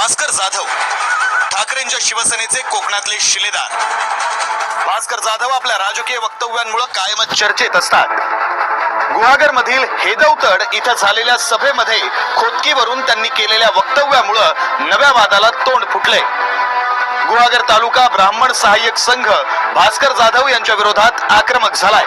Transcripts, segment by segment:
भास्कर जाधव ठाकरेंच्या शिवसेनेचे कोकणातले शिलेदार. भास्कर जाधव आपल्या राजकीय वक्तव्यांमुळे कायमच चर्चेत असतात. गुहागर मधील हेदवतड इथं झालेल्या सभेमध्ये खोदकीवरून त्यांनी केलेल्या वक्तव्यामुळं नव्या वादाला तोंड फुटले. गुहागर तालुका ब्राह्मण सहाय्यक संघ भास्कर जाधव यांच्या विरोधात आक्रमक झालाय.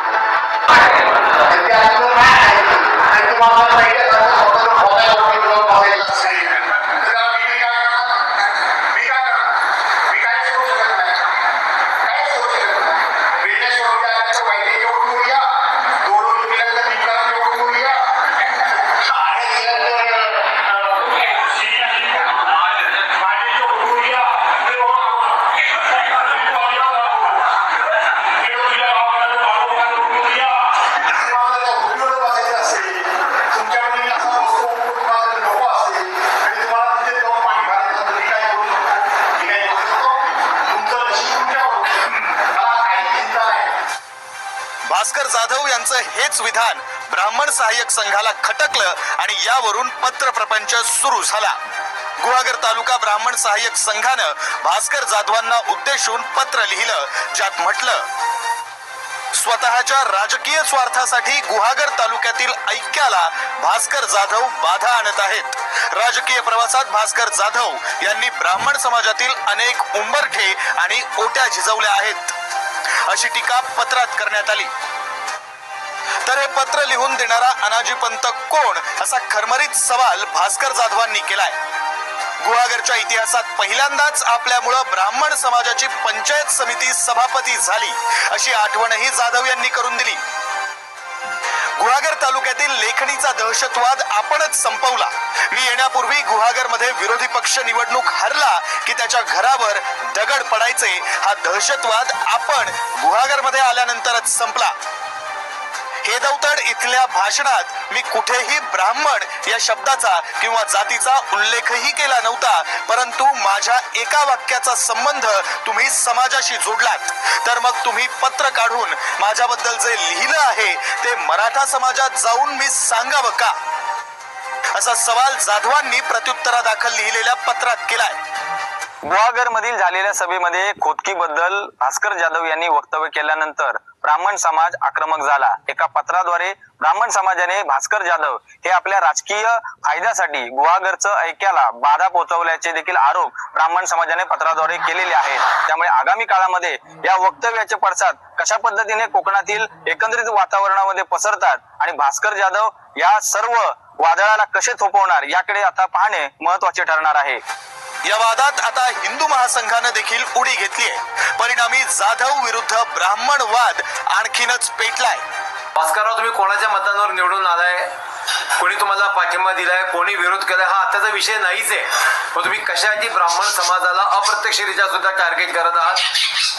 বাইরে भास्कर जाधव यांचं हेच विधान ब्राह्मण सहाय्यक संघाला खटकलं आणि यावरून पत्र प्रपंच सुरू झाला. गुहागर तालुका ब्राह्मण सहाय्यक संघानं भास्कर जाधवांना उद्देशून पत्र लिहिलं ज्यात म्हटलं स्वतःच्या राजकीय स्वार्थासाठी गुहागर तालुक्यातील ऐक्याला भास्कर जाधव बाधा आणत आहेत. राजकीय प्रवासात भास्कर जाधव यांनी ब्राह्मण समाजातील अनेक उंबरठे आणि ओट्या झिजवल्या आहेत. अशी टीका पत्रात करण्यात आली. तर हे पत्र लिहून देणारा अनाजी पंत कोण? असा खरमरीत सवाल भास्कर जाधवांनी केलाय. गुहागरच्या इतिहासात पहिल्यांदाच आपल्यामुळं ब्राह्मण समाजाची पंचायत समिती सभापती झाली अशी आठवणही जाधव यांनी करून दिली. गुहागर तालुक्यातील लेखणीचा दहशतवाद आपणच संपवला. मी येण्यापूर्वी गुहागरमध्ये विरोधी पक्ष निवडणूक हरला की त्याच्या घरावर दगड पडायचे हा दहशतवाद आपण गुहागरमध्ये आल्यानंतरच संपला. हेदवतड इथल्या भाषणात मी कुठेही ब्राह्मण या शब्दाचा किंवा जातीचा उल्लेखही केला नव्हता परंतु माझ्या एका वाक्याचा संबंध तुम्ही समाजाशी जोडलात. तर मग तुम्ही पत्र काढून माझ्याबद्दल जे लिहिलं आहे ते मराठा समाजात जाऊन मी सांगावं का? असा सवाल जाधवांनी प्रत्युत्तरादाखल लिहिलेल्या पत्रात केलाय. गुहागर मधील झालेल्या सभेमध्ये खोदकी बद्दल भास्कर जाधव यांनी वक्तव्य केल्यानंतर ब्राह्मण समाज आक्रमक झाला. एका पत्राद्वारे ब्राह्मण समाजाने भास्कर जाधव हे आपल्या राजकीय फायद्यासाठी गुहागरचं ऐक्याला बाधा पोहोचवल्याचे देखील आरोप ब्राह्मण समाजाने पत्राद्वारे केलेले आहेत. त्यामुळे आगामी काळामध्ये या वक्तव्याचे पडसाद कशा पद्धतीने कोकणातील एकंदरीत वातावरणामध्ये पसरतात आणि भास्कर जाधव या सर्व वादळाला कसे थोपवणार याकडे आता पाहणे महत्त्वाचे ठरणार आहे. या वादात आता हिंदू महासंघानं देखील उडी घेतली आहे. परिणामी जाधव विरुद्ध ब्राह्मण वाद आणखीनच पेटलाय. भास्करराव तुम्ही कोणाच्या मतांवर निवडून आलाय? कोणी तुम्हाला पाठिंबा दिलाय? कोणी विरोध केलाय? हा आताचा विषय नाहीच आहे. मग तुम्ही कशाची ब्राह्मण समाजाला अप्रत्यक्षरित्या सुद्धा टार्गेट करत आहात?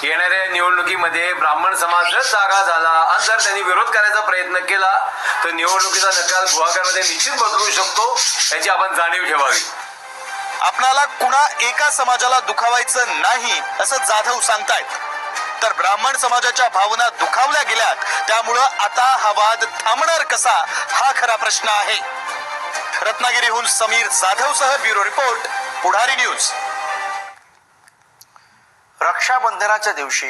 येणाऱ्या निवडणुकीमध्ये ब्राह्मण समाज जर जागा झाला आणि जर त्यांनी विरोध करायचा प्रयत्न केला तर निवडणुकीचा निकाल गुहागरमध्ये निश्चित बदलू शकतो याची आपण जाणीव ठेवावी. आपणाला कुणा एका समाजाला दुखावायचं नाही असं जाधव सांगतायत. तर ब्राह्मण समाजाच्या भावना दुखावल्या गेल्यात त्यामुळं आता हा वाद थांबणार कसा हा खरा प्रश्न आहे. रत्नागिरीहून समीर जाधव सह ब्युरो रिपोर्ट पुढारी न्यूज. रक्षाबंधनाच्या दिवशी